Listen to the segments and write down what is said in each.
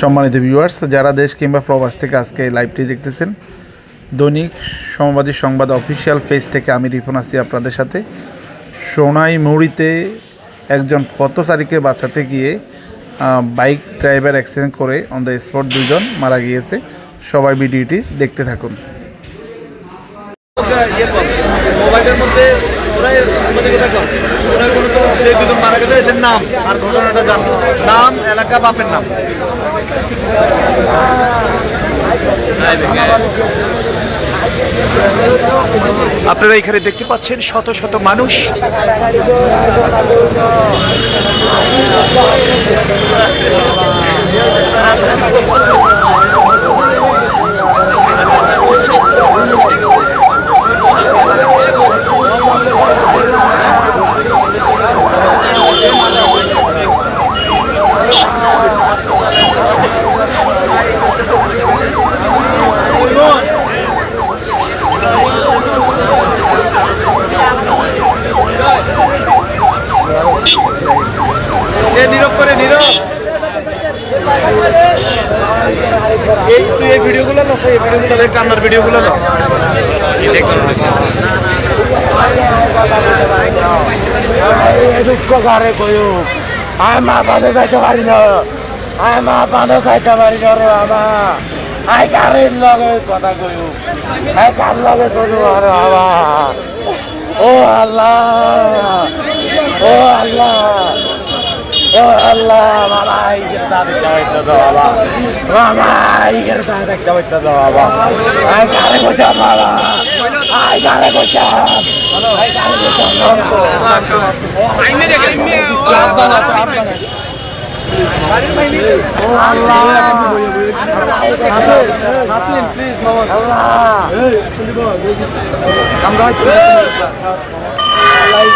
সম্মানিত ভিউয়ার্স যারা দেশ কিংবা প্রবাস থেকে আজকে এই লাইভটি দেখতেছেন, দৈনিক সমবাদী সংবাদ অফিসিয়াল পেজ থেকে আমি রিফন আছি আপনাদের সাথে। সোনাই মুড়িতে একজন পথচারীকে বাঁচাতে গিয়ে বাইক ড্রাইভার অ্যাক্সিডেন্ট করে অন দ্য স্পট দুজন মারা গিয়েছে। সবাই ভিডিওটি দেখতে থাকুন। ইয়ে মোবাইলের মধ্যে কোনো যে দুজন মারা গেছে, এদের নাম আর ঘটনাটা জানো নাম, এলাকা, বাপের নাম। আপনারা এখানে দেখতে পাচ্ছেন শত শত মানুষ। এ নীরব করে নীরব। এই তুই এই ভিডিওগুলো না এই ভিডিওগুলো এই কান্নার ভিডিওগুলো না দুঃখ ঘরে কয়ু। আয় মা বাঁধে যাইতে পারি না। আয় মা বাঁধে যাইতে পারি না রে আয় কারের লগে কথা কয়ু। আয় কার লগে কয়ু আরে বাবা। ও আল্লাহ। ও আল্লাহ। ও আল্লাহ বাবা ইগের দাও বাবা। ইগের দাবি দেখতে পাইতে দাও বাবা। ভাই ভাই সামনে বই আরে লড়ি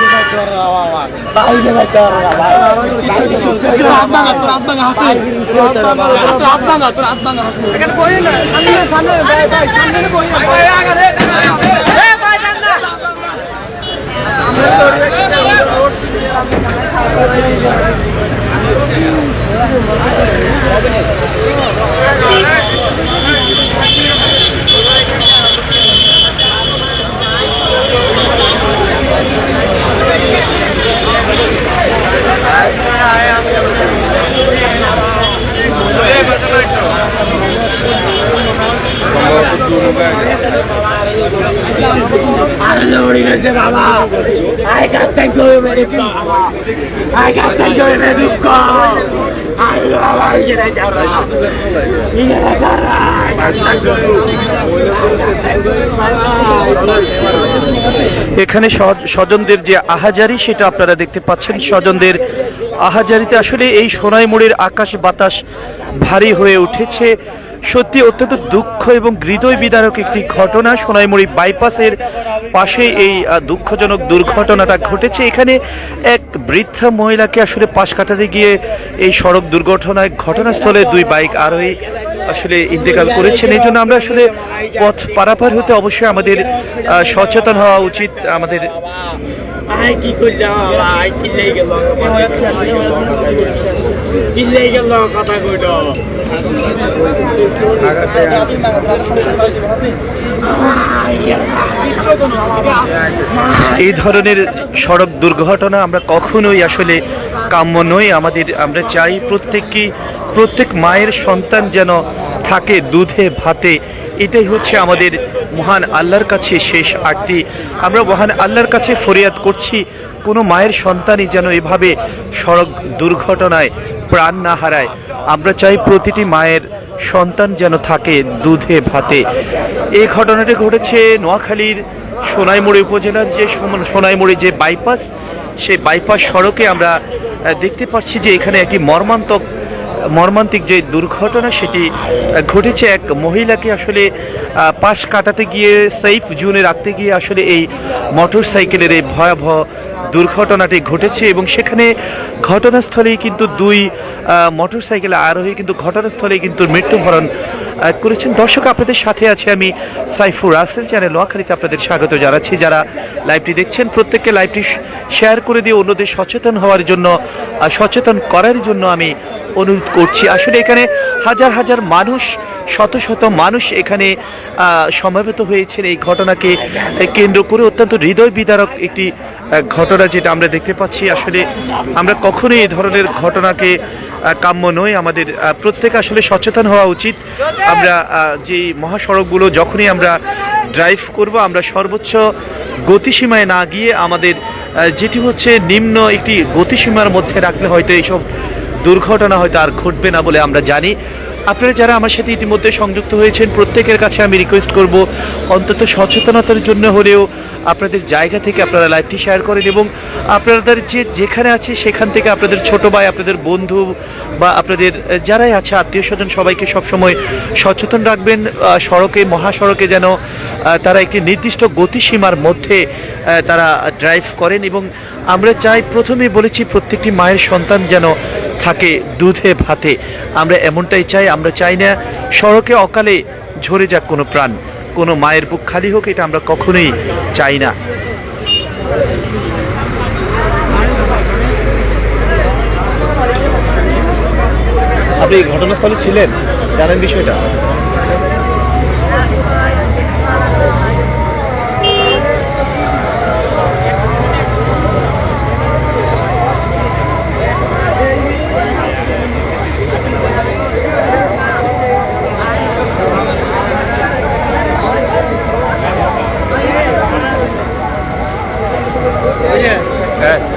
গেছে বাবা। আই আই আই বাবা ইয়ে না যারা ইয়ে না যারা এখানে স্ব- স্বজনদের যে আহাজারি, সেটা আপনারা দেখতে পাচ্ছেন। স্বজনদের আহাজারিতে আসলে এই সোনাইমুড়ির আকাশ বাতাস ভারী হয়ে উঠেছে। সত্যি অত্যন্ত দুঃখ এবং হৃদয় বিদারক একটি ঘটনা সোনাইমুড়ি বাইপাসের পাশে এই দুঃখজনক দুর্ঘটনাটা ঘটেছে। এখানে এক বৃদ্ধা মহিলাকে আসলে পাশ কাটাতে গিয়ে এই সড়ক দুর্ঘটনায় ঘটনাস্থলে দুই বাইক আরোহী আসলে ইন্তেকাল করেছেন। এই জন্য আমরা আসলে পথ পারাপার হতে অবশ্যই আমাদের সচেতন হওয়া উচিত, আমাদের কি এই ধরনের সড়ক দুর্ঘটনা আমরা কখনোই আসলে কাম্য নই। আমাদের, আমরা চাই প্রত্যেককে প্রত্যেক মায়ের সন্তান যেন থাকে দুধে, ভাতে। এটাই হচ্ছে আমাদের মহান আল্লাহর কাছে শেষ আরতি আমরা মহান আল্লাহর কাছে ফরিয়াদ করছি। কোনো মায়ের সন্তানই যেন এভাবে সড়ক দুর্ঘটনায় প্রাণ না হারায়। আমরা চাই প্রতিটি মায়ের সন্তান যেন থাকে দুধে ভাতে। এই ঘটনাটি ঘটেছে নোয়াখালীর সোনাইমুড়ি উপজেলার যে সোনাইমুড়ি যে বাইপাস, সেই বাইপাস সড়কে আমরা দেখতে পাচ্ছি যে এখানে একটি মর্মান্তক মর্মান্তিক যে দুর্ঘটনা সেটি ঘটেছে এক মহিলাকে আসলে পাশ কাটাতে গিয়ে, সেফ জোনে রাখতে গিয়ে আসলে এই মোটর সাইকেলের এই ভয়াবহ দুর্ঘটনাটি ঘটেছে এবং সেখানে ঘটনাস্থলেই কিন্তু দুই মোটরসাইকেল আরোহী কিন্তু ঘটনাস্থলেই কিন্তু মৃত্যুবরণ করেছেন। দর্শক, আপনাদের সাথে আছে আমি সাইফুর রাসেল চ্যানেল নোয়াখালীতে আপনাদের স্বাগত জানাচ্ছি। যারা লাইভটি দেখছেন, প্রত্যেককে লাইভটি শেয়ার করে দিয়ে অন্যদের সচেতন হওয়ার জন্য সচেতন করার জন্য আমি অনুরোধ করছি। আসলে এখানে হাজার হাজার মানুষ, শত শত মানুষ এখানে সমবেত হয়েছেন। এই ঘটনাকে কেন্দ্র করে অত্যন্ত হৃদয় বিদারক একটি ঘটনা যেটা আমরা দেখতে পাচ্ছি। আসলে আমরা কখনোই এই ধরনের ঘটনাকে কাম্য নই। আমাদের প্রত্যেক আসলে সচেতন হওয়া উচিত। আমরা যে মহাসড়কগুলো যখনই আমরা ড্রাইভ করব, আমরা সর্বোচ্চ গতিসীমায় না গিয়ে আমাদের যেটি হচ্ছে নিম্ন একটি গতিসীমার মধ্যে রাখলে হয়তো এইসব দুর্ঘটনা হয়তো আর ঘটবে না বলে আমরা জানি। আপনারা যারা আমার সাথে ইতিমধ্যে সংযুক্ত হয়েছেন, প্রত্যেকের কাছে আমি রিকোয়েস্ট করব, অন্তত সচেতনতার জন্য হলেও আপনাদের জায়গা থেকে আপনারা লাইভটি শেয়ার করেন এবং আপনাদের যে যেখানে আছে সেখান থেকে আপনাদের ছোট ভাই, আপনাদের বন্ধু বা আপনাদের যারাই আছে, আত্মীয় স্বজন সবাইকে সবসময় সচেতন রাখবেন। সড়কে, মহাসড়কে যেন তারা একটি নির্দিষ্ট গতিসীমার মধ্যে তারা ড্রাইভ করেন এবং আমরা চাই প্রথমে বলেছি প্রত্যেকটি মায়ের সন্তান যেন থাকে দুধে, ভাতে। আমরা এমনটাই চাই, আমরা চাই না সড়কে, অকালে ঝরে যাক কোনো প্রাণ। কোনো মায়ের বুক খালি হোক, এটা আমরা কখনোই চাই না। আপনি ঘটনাস্থলে ছিলেন? জানেন বিষয়টা? Okay.